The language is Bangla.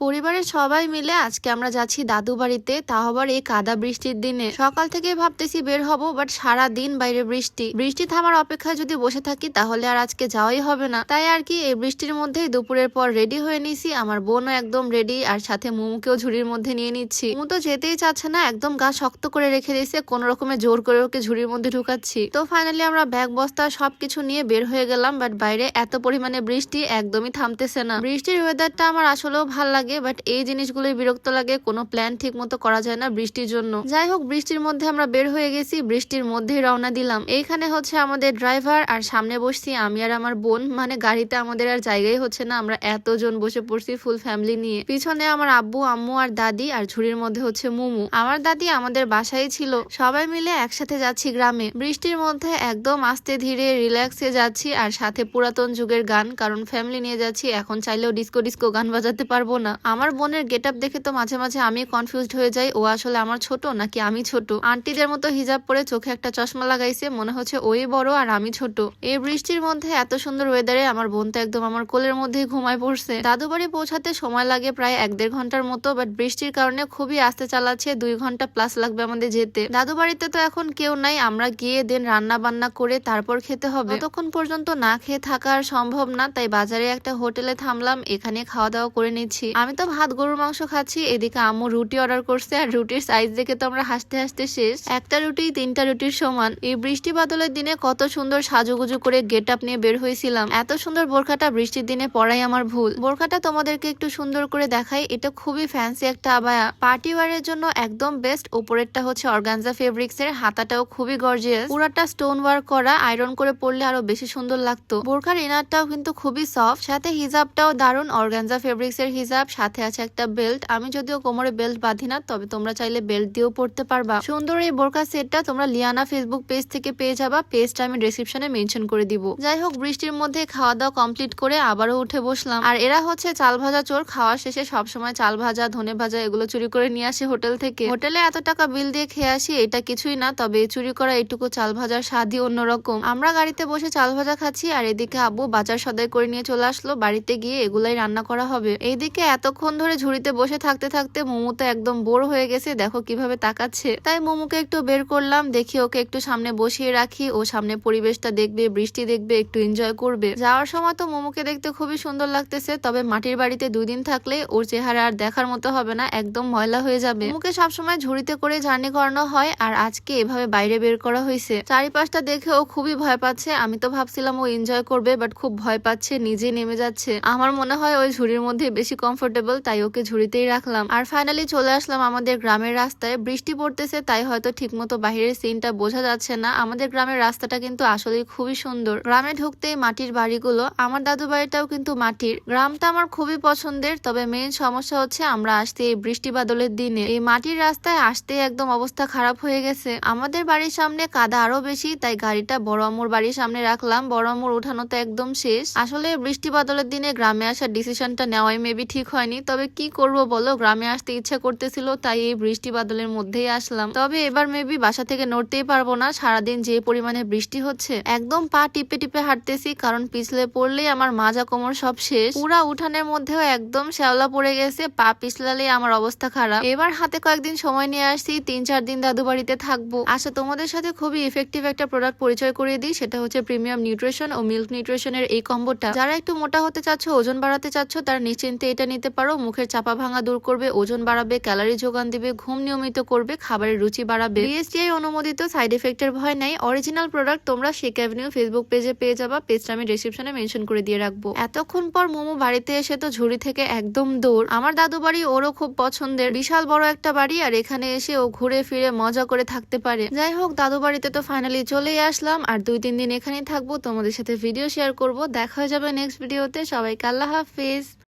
পরিবারের সবাই মিলে আজকে আমরা যাচ্ছি দাদু বাড়িতে। তা আবার এই কাদা বৃষ্টির দিনে। সকাল থেকে ভাবতেছি বের হব বাট সারা দিন বাইরে বৃষ্টি। বৃষ্টি থামার অপেক্ষায় যদি বসে থাকি, তাহলে আর আজকে যাওয়াই হবে না। তাই আর কি এই বৃষ্টির মধ্যেই দুপুরের পর রেডি হয়ে নিছি। আমার বোনও একদম রেডি আর সাথে মুমুকেও ঝুড়ির মধ্যে নিয়ে নিচ্ছি। মু তো যেতেই চাচ্ছে না, একদম গা শক্ত করে রেখে দিয়েছে, কোন রকমে জোর করে ওকে ঝুড়ির মধ্যে ঢুকাচ্ছি। তো ফাইনালি আমরা ব্যাগ বস্তা সবকিছু নিয়ে বের হয়ে গেলাম বাট বাইরে এত পরিমাণে বৃষ্টি একদমই থামতেছে না। বৃষ্টির ওয়েদারটা আমার আসলেও ভালো লাগে বাট এই জিনিসগুলোই বিরক্ত লাগে। কোনো প্ল্যান ঠিক মতো করা যায় না বৃষ্টির জন্য। যাই হোক, বৃষ্টির মধ্যে আমরা বের হয়ে গেছি, বৃষ্টির মধ্যেই রওনা দিলাম। এইখানে হচ্ছে আমাদের ড্রাইভার আর সামনে বসছি আমি আর আমার বোন। মানে গাড়িতে আমাদের আর জায়গাই হচ্ছে না, আমরা এতজন বসে পড়ছি ফুল ফ্যামিলি নিয়ে। পিছনে আমার আব্বু, আম্মু, আর দাদি, আর ঝুড়ির মধ্যে হচ্ছে মুমু। আমার দাদি আমাদের বাসায় ছিল। সবাই মিলে একসাথে যাচ্ছি গ্রামে। বৃষ্টির মধ্যে একদম আস্তে ধীরে রিল্যাক্সে যাচ্ছি, আর সাথে পুরাতন যুগের গান, কারণ ফ্যামিলি নিয়ে যাচ্ছি। এখন চাইলেও ডিস্কো ডিস্কো গান বাজাতে পারব না। আমার বোনের গেট আপ দেখে তো মাঝে মাঝে আমি কনফিউজড হয়ে যাই, ও আসলে আমার ছোট নাকি আমি ছোট? আন্টিদের মতো হিজাব পরে চোখে একটা চশমা লাগাইছে, মনে হচ্ছে ওই বড় আর আমি ছোট। এই বৃষ্টির মধ্যে এত সুন্দর ওয়েদারে আমার বোন তো একদম আমার কোলের মধ্যে ঘুমায় পড়ছে। দাদু বাড়ি পৌঁছাতে সময় লাগে প্রায় এক দেড় ঘণ্টার মতো বাট বৃষ্টির কারণে খুবই আস্তে চালাচ্ছে, দুই ঘণ্টা প্লাস লাগবে আমাদের যেতে। দাদু বাড়িতে তো এখন কেউ নাই, আমরা গিয়ে দেন রান্না বান্না করে তারপর খেতে হবে। ততক্ষণ পর্যন্ত না খেয়ে থাকা আর সম্ভব না, তাই বাজারে একটা হোটেলে থামলাম, এখানে খাওয়া দাওয়া করে নিচ্ছি। আমি তো ভাত, গরুর মাংস খাচ্ছি। এদিকে আম্মু রুটি অর্ডার করছে, আর রুটির সাইজ দেখে তো আমরা হাসতে হাসতে শেষ। একটা রুটি, তিনটা রুটির সমান। এই বৃষ্টি বাদলের দিনে কত সুন্দর সাজুগুজু করে গেট আপ নিয়ে বের হয়েছিলাম। এত সুন্দর বোরখাটা বৃষ্টির দিনে পরাই আমার ভুল। বোরখাটা তোমাদেরকে একটু সুন্দর করে দেখাই। এটা খুবই ফ্যান্সি একটা আবায়া। পার্টি ওয়ারের জন্য একদম বেস্ট উপরেরটা হচ্ছে অর্গানজা ফেব্রিক্স এর। হাতাটাও খুবই গর্জিয়াস পুরাটা স্টোন ওয়ার্ক করা। আয়রন করে পরলে আরও বেশি সুন্দর লাগতো। বোরখার ইনারটাও কিন্তু খুবই সফট সাথে হিজাবটাও দারুণ। অর্গানজা ফেব্রিক্স এর হিজাব। সাথে আছে একটা বেল্ট আমি যদিও কোমরে বেল্ট বাঁধি না, তবে তোমরা চাইলে বেল্ট দিয়েও পড়তে পারবা। সুন্দর এই বোরকা সেটটা তোমরা লিয়ানা ফেসবুক পেজ থেকে পেয়ে যাবা। পেজটা আমি ডেসক্রিপশনে মেনশন করে দিব। যাই হোক, বৃষ্টির মধ্যে খাওয়া দাওয়া কমপ্লিট করে আবারও উঠে বসলাম। আর এরা হচ্ছে চাল ভাজা চোর। খাওয়া শেষে সবসময় চাল ভাজা, ধনে ভাজা এগুলো চুরি করে নিয়ে আসে হোটেল থেকে। হোটেলে এত টাকা বিল দিয়ে খেয়ে আসি, এটা কিছুই না, তবে চুরি করা এটুকু চাল ভাজার স্বাদই অন্যরকম। আমরা গাড়িতে বসে চাল ভাজা খাচ্ছি, আর এদিকে আব্বু বাজার সদাই করে নিয়ে চলে আসলো। বাড়িতে গিয়ে এগুলাই রান্না করা হবে। এইদিকে এতক্ষণ ধরে ঝুড়িতে বসে থাকতে থাকতে মোমো তো একদম বোর হয়ে গেছে, দেখো কীভাবে তাকাচ্ছে। তাই মোমোকে একটু বের করলাম, দেখি ওকে একটু সামনে বসিয়ে রাখি, ও সামনে পরিবেশটা দেখবে, বৃষ্টি দেখবে, একটু এনজয় করবে। যাওয়ার সময় তো মোমোকে দেখতে খুবই সুন্দর লাগতেছে, তবে মাটির বাড়িতে দুই দিন থাকলে ওর চেহারা আর দেখার মতো হবে না, একদম ময়লা হয়ে যাবে। মোমোকে সবসময় ঝুড়িতে করে জার্নি করানো হয়, আর আজকে এভাবে বাইরে বের করা হয়েছে। চারিপাশটা দেখে ও খুবই ভয় পাচ্ছে, আমি তো ভাবছিলাম ও এনজয় করবে বাট খুব ভয় পাচ্ছে, নিজে নেমে যাচ্ছে। আমার মনে হয় ওই ঝুড়ির মধ্যে বেশি কমফোর্টেবল তাই ওকে ঝুড়িতেই রাখলাম। আর ফাইনালি চলে আসলাম আমাদের গ্রামের রাস্তায়। বৃষ্টি পড়তেছে, তাই হয়তো ঠিকমতো বাহিরের সিনটা বোঝা যাচ্ছে না। আমাদের গ্রামের রাস্তাটা কিন্তু আসলেই খুবই সুন্দর। গ্রামে ঢুকতেই মাটির বাড়িগুলো, আমার দাদু বাড়িটাও কিন্তু মাটির। গ্রামটা আমার খুবই পছন্দের, তবে মেইন সমস্যা হচ্ছে আমরা আসতে এই বৃষ্টি বাদলের দিনে। এই মাটির রাস্তায় আসতে একদম অবস্থা খারাপ হয়ে গেছে। আমাদের বাড়ির সামনে কাদা আরও বেশি, তাই গাড়িটা বড় আম্মুর বাড়ির সামনে রাখলাম। বড় আম্মুর উঠানো তো একদম শেষ। আসলে বৃষ্টি বাদলের দিনে গ্রামে আসার ডিসিশনটা নেওয়াই মেবি ঠিক হয়নি। তবে কি করব বলো? গ্রামে আসতে ইচ্ছা করতেছিল, তাই এই বৃষ্টি বাদলের মধ্যেই আসলাম। তবে এবার মেবি বাসা থেকে নড়তেই পারব না। সারাদিন যে পরিমাণে বৃষ্টি হচ্ছে, একদম পা টিপে টিপে হাঁটতেছি, কারণ পিছলে পড়লেই আমার মাজা কোমর সব শেষ। পুরা উঠানের মধ্যেও একদম শ্যাওলা পড়ে গেছে, পা পিছলালে আমার অবস্থা খারাপ। এবার হাতে কয়েকদিন সময় নিয়ে আসছি, তিন চার দিন দাদু বাড়িতে থাকব। আচ্ছা তোমাদের সাথে খুবই ইফেক্টিভ একটা প্রোডাক্ট পরিচয় করিয়ে দিই, সেটা হচ্ছে প্রিমিয়াম নিউট্রিশন ও মিল্ক নিউট্রিশনের এই কম্বোটা যারা একটু মোটা হতে চাচ্ছ, ওজন বাড়াতে চাচ্ছ, তারা নিশ্চিন্তে এটা নিতে পারো, মুখের চাপা ভাঙা দূর করবে, ওজন বাড়াবে, ক্যালারি যোগান দিবে, ঘুম নিয়মিত করবে, খাবারের রুচি বাড়াবে। বিএসটিআই অনুমোদিত সাইড এফেক্টের ভয় নাই। অরিজিনাল প্রোডাক্ট তোমরা শেক অ্যাভিনিউ ফেসবুক পেজে পেয়ে যাবা। পেজটা আমি ডিসক্রিপশনে মেনশন করে দিয়ে রাখব। এতক্ষণ পর মোমো বাড়িতে এসে তো ঝুড়ি থেকে একদম দৌড় আমার দাদু বাড়ি ওরও খুব পছন্দের। বিশাল বড় একটা বাড়ি আর এখানে এসে ও ঘুরে ফিরে মজা করে থাকতে পারে। যাই হোক, দাদু বাড়িতে তো ফাইনালি চলেই আসলাম। আর দুই তিন দিন এখানেই থাকব। তোমাদের সাথে ভিডিও শেয়ার করব। দেখা হয়ে যাবে নেক্সট ভিডিওতে সবাইকে আল্লাহ হাফিজ।